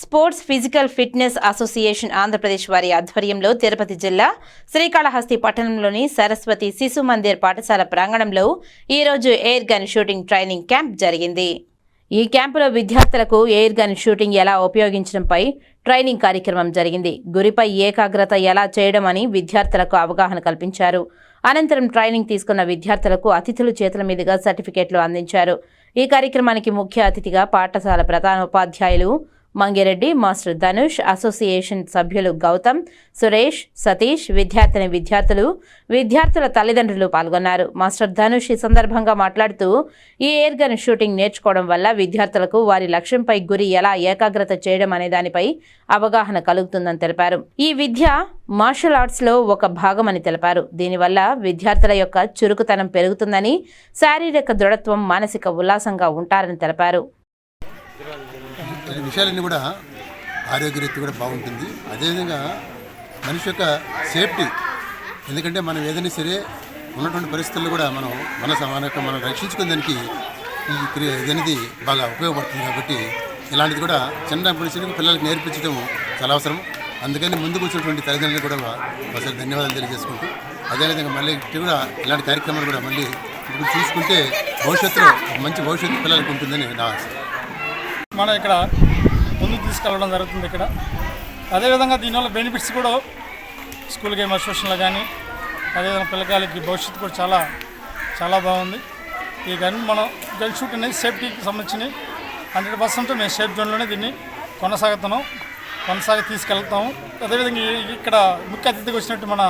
Sports physical fitness association Andhra Pradesh వారి ఆధ్వర్యంలో తిరుపతి జిల్లా శ్రీకాళహస్తి పట్టణంలోని సరస్వతి శిశు మందిర్ పాఠశాల ప్రాంగణంలో ఈరోజు air gun shooting training camp జరిగింది. ఈ క్యాంపులో విద్యార్థులకు ఎయిర్ గన్ షూటింగ్ ఎలా ఉపయోగించడంపై ట్రైనింగ్ కార్యక్రమం జరిగింది. గురిపై ఏకాగ్రత ఎలా చేయడం అని విద్యార్థులకు అవగాహన కల్పించారు. అనంతరం ట్రైనింగ్ తీసుకున్న విద్యార్థులకు అతిథుల చేతుల మీదుగా సర్టిఫికేట్లు అందించారు. ఈ కార్యక్రమానికి ముఖ్య అతిథిగా పాఠశాల ప్రధానోపాధ్యాయులు మంగిరెడ్డి మాస్టర్ ధనుష్ అసోసియేషన్ సభ్యులు గౌతమ్ సురేష్ సతీష్ విద్యార్థిని విద్యార్థులు విద్యార్థుల తల్లిదండ్రులు పాల్గొన్నారు. మాస్టర్ ధనుష్ ఈ సందర్భంగా మాట్లాడుతూ ఈ ఎయిర్ గన్ షూటింగ్ నేర్చుకోవడం వల్ల విద్యార్థులకు వారి లక్ష్యంపై గురి ఎలా ఏకాగ్రత చేయడం అనే దానిపై అవగాహన కలుగుతుందని తెలిపారు. ఈ విద్య మార్షల్ ఆర్ట్స్లో ఒక భాగమని తెలిపారు. దీనివల్ల విద్యార్థుల యొక్క చురుకుతనం పెరుగుతుందని శారీరక దృఢత్వం మానసిక ఉల్లాసంగా ఉంటారని తెలిపారు. ఈ విషయాలన్నీ కూడా ఆరోగ్యరీతి కూడా బాగుంటుంది. అదేవిధంగా మనిషి యొక్క సేఫ్టీ ఎందుకంటే మనం ఏదైనా సరే ఉన్నటువంటి పరిస్థితుల్లో కూడా మనం మన మన యొక్క మనం రక్షించుకునేదానికి ఈ క్రియ ఇదనేది బాగా ఉపయోగపడుతుంది కాబట్టి ఇలాంటిది కూడా చిన్నప్పటి నుంచి పిల్లలకు నేర్పించడం చాలా అవసరం. అందుకని ముందుకు వచ్చినటువంటి తల్లిదండ్రులు కూడా ఒకసారి ధన్యవాదాలు తెలియజేసుకుంటూ అదేవిధంగా మళ్ళీ కూడా ఇలాంటి కార్యక్రమాలు కూడా మళ్ళీ ఇప్పుడు చూసుకుంటే భవిష్యత్తులో మంచి భవిష్యత్తు పిల్లలకు ఉంటుందని నా ఆశ. మనం ఇక్కడ ముందుకు తీసుకెళ్ళడం జరుగుతుంది ఇక్కడ. అదేవిధంగా దీనివల్ల బెనిఫిట్స్ కూడా స్కూల్ గేమ్ అసోసియేషన్లో కానీ అదేవిధంగా పిల్లకాయలకి భవిష్యత్తు కూడా చాలా చాలా బాగుంది. ఈ గన్ మనం గన్ షూట్ అనేది సేఫ్టీకి సంబంధించి హండ్రెడ్ పర్సెంట్ మేము సేఫ్ జోన్లోనే దీన్ని కొనసాగుతున్నాం. కొనసాగి తీసుకెళ్తాము. అదేవిధంగా ఇక్కడ ముఖ్య అతిథికి వచ్చినట్టు మన